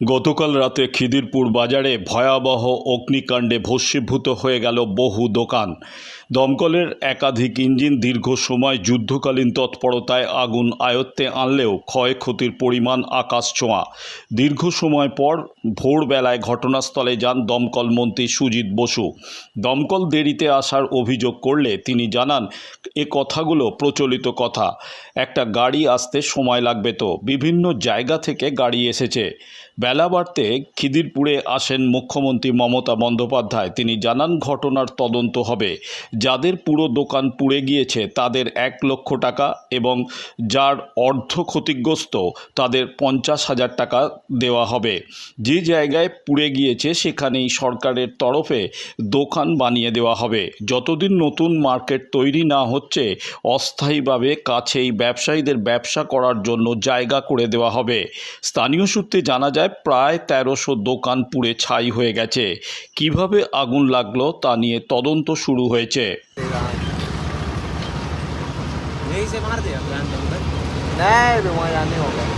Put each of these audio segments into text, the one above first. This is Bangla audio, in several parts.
গতকাল রাতে খিদিরপুর বাজারে ভয়াবহ অগ্নিকাণ্ডে ভস্মীভূত হয়ে গেল বহু দোকান। দমকলের একাধিক ইঞ্জিন দীর্ঘ সময় যুদ্ধকালীন তৎপরতায় আগুন আয়ত্তে আনলেও ক্ষয়ক্ষতির পরিমাণ আকাশ ছোঁয়া। দীর্ঘ সময় পর ভোরবেলায় ঘটনাস্থলে যান দমকল মন্ত্রী সুজিত বসু। দমকল দেরিতে আসার অভিযোগ করলে তিনি জানান, এ কথাগুলো প্রচলিত কথা। একটা গাড়ি আসতে সময় লাগবে তো। বিভিন্ন জায়গা থেকে গাড়ি এসেছে। বেলা বাড়তে খিদিরপুরে আসেন মুখ্যমন্ত্রী মমতা বন্দ্যোপাধ্যায়। তিনি জানান, ঘটনার তদন্ত হবে। যাদের পুরো দোকান পুড়ে গিয়েছে, তাদের এক লক্ষ টাকা এবং যার অর্ধ ক্ষতিগ্রস্ত, তাদের পঞ্চাশ হাজার টাকা দেওয়া হবে। যে জায়গায় পুড়ে গিয়েছে, সেখানেই সরকারের তরফে দোকান বানিয়ে দেওয়া হবে। যতদিন নতুন মার্কেট তৈরি না হচ্ছে, অস্থায়ীভাবে কাছেই ব্যবসায়ীদের ব্যবসা করার জন্য জায়গা করে দেওয়া হবে। স্থানীয় সূত্রে জানা যায় প্রায় তেরোশো দোকান পুড়ে ছাই হয়ে গেছে কিভাবে আগুন লাগলো তা নিয়ে তদন্ত শুরু হয়েছে यही से मार दिया प्लान के अंदर नहीं तो वहाँ जाने होगा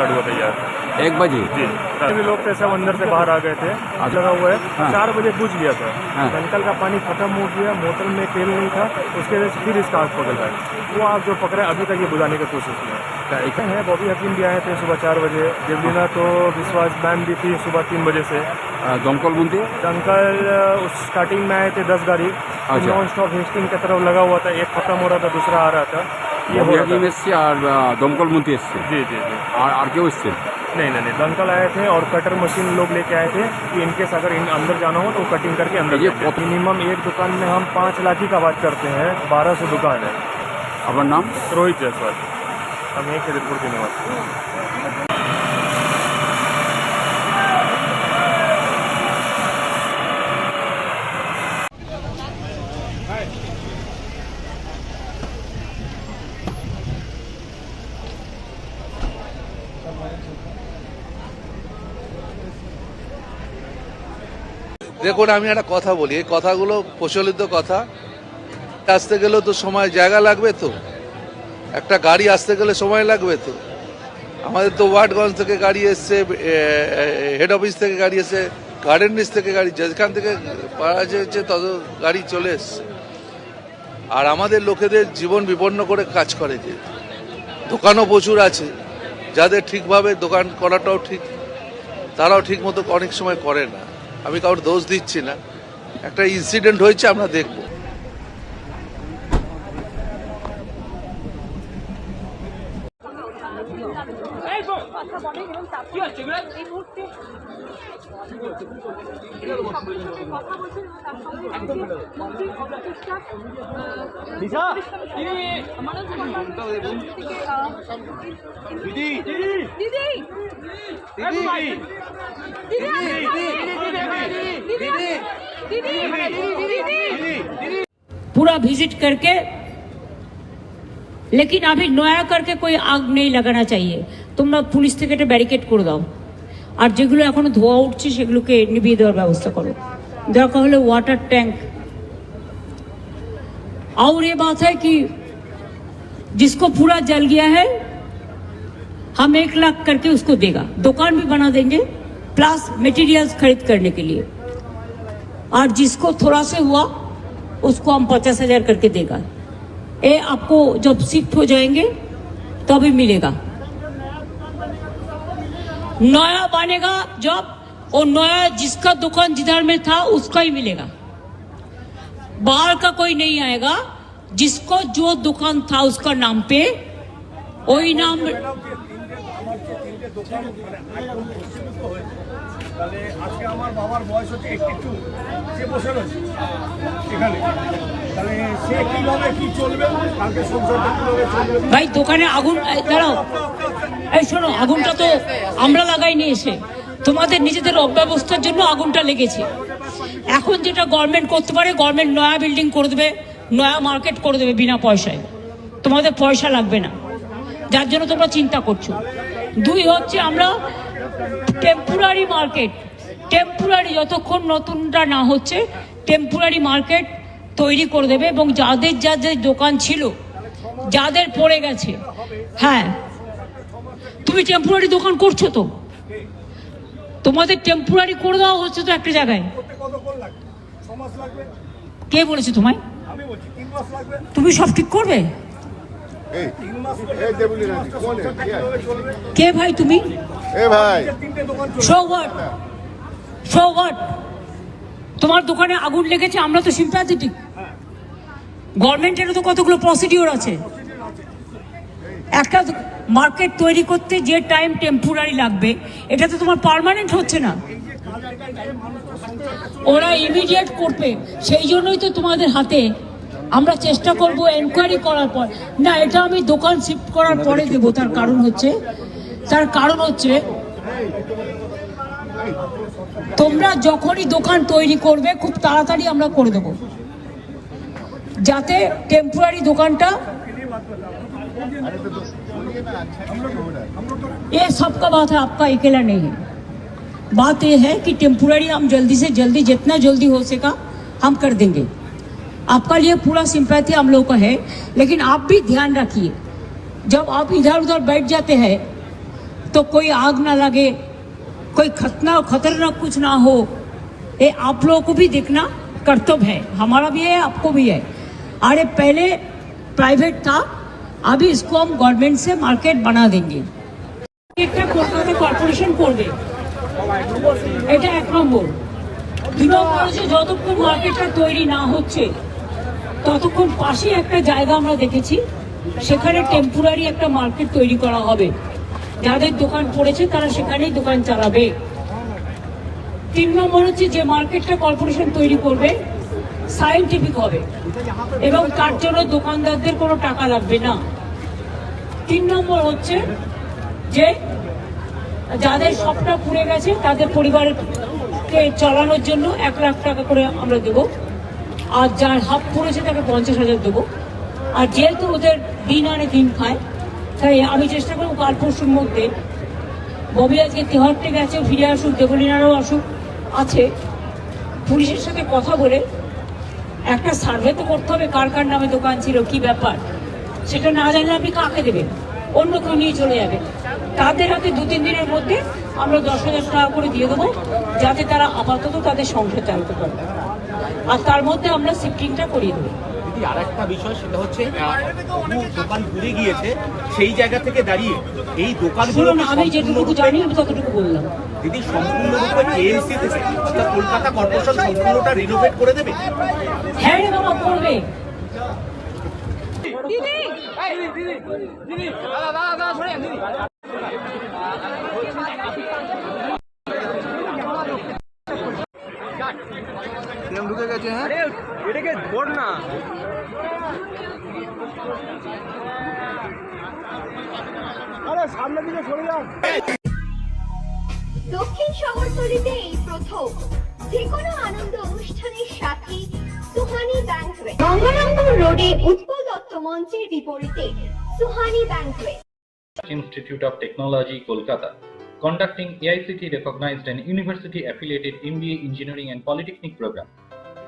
स्टार्ट हुआ था यार। एक बजे? जी भी लोग तो सब अंदर से बाहर आ गए थे। अच्छा। लगा हुआ है। हाँ। चार बजे पूछ गया था। हाँ। दमकल का पानी खत्म हो गया मोटर में तेल नहीं था उसके वजह से फिर इसका आग पकड़ रहा है। वो आग जो पकड़े अभी तक ये बुझाने की कोशिश की एक है बॉबी हकीम भी आए थे सुबह चार बजे। देवलीना तो विश्वास मैम भी थी सुबह तीन बजे से। दमकल बुनती दमकल उस स्टार्टिंग में आए थे दस गाड़ी। अच्छा। नॉन स्टॉप हिस्टिंग की तरफ़ लगा हुआ था एक खत्म हो रहा था दूसरा आ रहा था। ये हो ববি रहा হাকিম था এসছে আর আহ, দমকল মন্ত্রী এসছে जी जी जी আর আর কেউ এসছে नहीं नहीं नहीं दमकल आए थे और कटर मशीन लोग लेके आए थे कि इनकेस अगर इन अंदर जाना हो तो कटिंग करके अंदर ये जाएंगे। कौन- मिनिमम एक दुकान में हम पाँच लाख की का बात करते हैं बारह सौ दुकान है আপনার নাম रोहित जायसवाल हम एक खिदरपुर के निवासी দেখুন, আমি একটা কথা বলি। এই কথাগুলো প্রচলিত কথা। আসতে গেলেও তো সময় জায়গা লাগবে তো। একটা গাড়ি আসতে গেলে সময় লাগবে তো। আমাদের তো ওয়ার্ডগঞ্জ থেকে গাড়ি এসছে হেড অফিস থেকে গাড়ি এসছে গার্ডেন রিচ থেকে গাড়ি, যেখান থেকে পাওয়া যাচ্ছে তত গাড়ি চলে এসছে। আর আমাদের লোকেদের জীবন বিপন্ন করে কাজ করে যে। দোকানও প্রচুর আছে। যাদের ঠিকভাবে দোকান করাটাও ঠিক, তারাও ঠিক মতো অনেক সময় করে না। আমি কারোর দোষ দিচ্ছি না। একটা ইনসিডেন্ট হয়েছে আমরা দেখব। पूरा विजिट करके लेकिन अभी নয়া करके कोई आग नहीं लगाना चाहिए তোমরা পুলিশ থেকে এটা ব্যারিকেড করে দাও আর যেগুলো এখনো ধোয়া উঠছে সেগুলোকে নিভিয়ে দেওয়ার ব্যবস্থা করো দরকার হলে ওয়াটার ট্যাঙ্ক और ये बात है कि जिसको पूरा जल गया है हम एक लाख करके उसको देगा दुकान भी बना देंगे प्लस मटेरियल्स खरीद करने के लिए और जिसको थोड़ा से हुआ उसको हम पचास हजार करके देगा ये आपको जब शिफ्ट हो जाएंगे तभी मिलेगा नया बनेगा जब और नया जिसका दुकान जिधर में था उसका ही मिलेगा बाहर का कोई नहीं आएगा जिसको जो दुकान था उसका नाम पे वही नाम তাহলে আজকে আমার বাবার বয়স হচ্ছে এইটটি টু সে বসে রয়েছে এখানে তাহলে সে কিভাবে কি চলবে কালকে সংসারটা কিভাবে চলবে ভাই দোকানে আগুন এই, দাঁড়াও এই শোনো আগুনটা তো আমরা লাগাইনি এসে। তোমাদের নিজেদের অব্যবস্থার জন্য আগুনটা লেগেছে। এখন যেটা গভর্নমেন্ট করতে পারে গভর্নমেন্ট নয়া বিল্ডিং করে দেবে, নয়া মার্কেট করে দেবে বিনা পয়সায়। তোমাদের পয়সা লাগবে না। যার জন্য তোমরা চিন্তা করছ। দুই হচ্ছে আমরা টেম্পোরারি মার্কেট টেম্পোরারি যতক্ষণ নতুনটা না হচ্ছে টেম্পোরারি মার্কেট তৈরি করে দেবে এবং যাদের যাদের দোকান ছিল, যাদের পড়ে গেছে হ্যাঁ তুমি টেম্পোরারি দোকান করছ তো। তোমাদের টেম্পোরারি করে দেওয়া হচ্ছে তো একটা জায়গায়। কে বলেছে তোমায়? তুমি সব ঠিক করবে? কে ভাই তুমি? তোমার দোকানে আগুন লেগেছে আমরা তো সিম্প্যাথেটিক গভর্নমেন্টেরও তো কতগুলো প্রসিডিওর আছে। একটা মার্কেট তৈরি করতে যে টাইম টেম্পোরারি লাগবে, এটা তো তোমার পার্মানেন্ট হচ্ছে না। ওরা ইমিডিয়েট করবে। সেই জন্যই তো তোমাদের হাতে আমরা চেষ্টা করব এনকোয়ারি করার পর। না, এটা আমি দোকান শিফট করার পরে দেবো, তার কারণ হচ্ছে, তার কারণ হচ্ছে, তোমরা যখনই দোকান তৈরি করবে, খুব তাড়াতাড়ি আমরা করে দেবো। যাতে টেম্পোরারি দোকানটা ये सबका बात है, आपका अकेला नहीं है। बात यह है कि टेम्पोररी हम जल्दी से जल्दी जितना जल्दी हो सका, हम कर देंगे। आपका लिए पूरा सिंपैथी हम लोग का है, लेकिन आप भी ध्यान रखिए, जब आप इधर उधर बैठ जाते हैं तो कोई आग ना लगे, कोई खतना, खतरनाक कुछ ना हो, ये आप लोगों को भी देखना कर्तव्य है। हमारा भी है, आपको भी है। अरे, पहले प्राइवेट था अभी इसको हम गवर्नमेंट से मार्केट बना देंगे এটা কলকাতা কর্পোরেশন করবে এটা এক নম্বর দুই নম্বর হচ্ছে যতক্ষণ মার্কেটটা তৈরি না হচ্ছে ততক্ষণ পাশে একটা জায়গা আমরা দেখেছি সেখানে টেম্পোরারি একটা মার্কেট তৈরি করা হবে যাদের দোকান পড়েছে তারা সেখানেই দোকান চালাবে তিন নম্বর হচ্ছে যে মার্কেটটা কর্পোরেশন তৈরি করবে সায়েন্টিফিক হবে। এবং তার জন্য দোকানদারদের কোনো টাকা লাগবে না। তিন নম্বর হচ্ছে যে যাদের সবটা পুড়ে গেছে, তাদের পরিবারকে চালানোর জন্য এক লাখ টাকা করে আমরা দেবো। আর যার হাফ পড়েছে, তাকে পঞ্চাশ হাজার দেবো। আর যেহেতু ওদের দিন আনে দিন খায়, তাই আমি চেষ্টা করব কাল পরশুর মধ্যে ববি আজকে তেহট্টে গেছে, ফিরে আসুক, দেবলিনারও আসুক, আছে। পুলিশের সাথে কথা বলে একটা সার্ভে তো করতে হবে কার কার নামে দোকান ছিল, কি ব্যাপার? সেটা না জানলে আপনি কাকে দেবেন? অন্য কেউ নিয়ে চলে যাবে। তাদের হাতে দু, তিন দিনের মধ্যে আমরা দশ হাজার টাকা করে দিয়ে দেবো, যাতে তারা আপাতত তাদের সংসার চালাতে পারে। আর তার মধ্যে আমরা শিফটিংটা করিয়ে দেবো। দিদি আর একটা বিষয় সেটা হচ্ছে দোকান পুড়ে গিয়েছে সেই জায়গা থেকে দাঁড়িয়ে। এই দোকানগুলো আমি যেটুকু জানি আমি ততটুকু বললাম। দিদি সম্পূর্ণরূপে কেএমসি থেকে অর্থাৎ কলকাতা কর্পোরেশন সম্পূর্ণটা রিনোভেট করে দেবে? হ্যাঁ রে বাবা করবে ঢুকে গেছে হ্যাঁ? দক্ষিণ শহরতলিতে এই প্রথম। যে কোনো আনন্দ অনুষ্ঠানের সাথে সুহানি ব্যাংকুয়েট রোডে উৎপল দত্ত মঞ্চের বিপরীতে Suhani banquet institute of technology Kolkata Conducting AICT recognized and university affiliated MBA engineering and polytechnic programme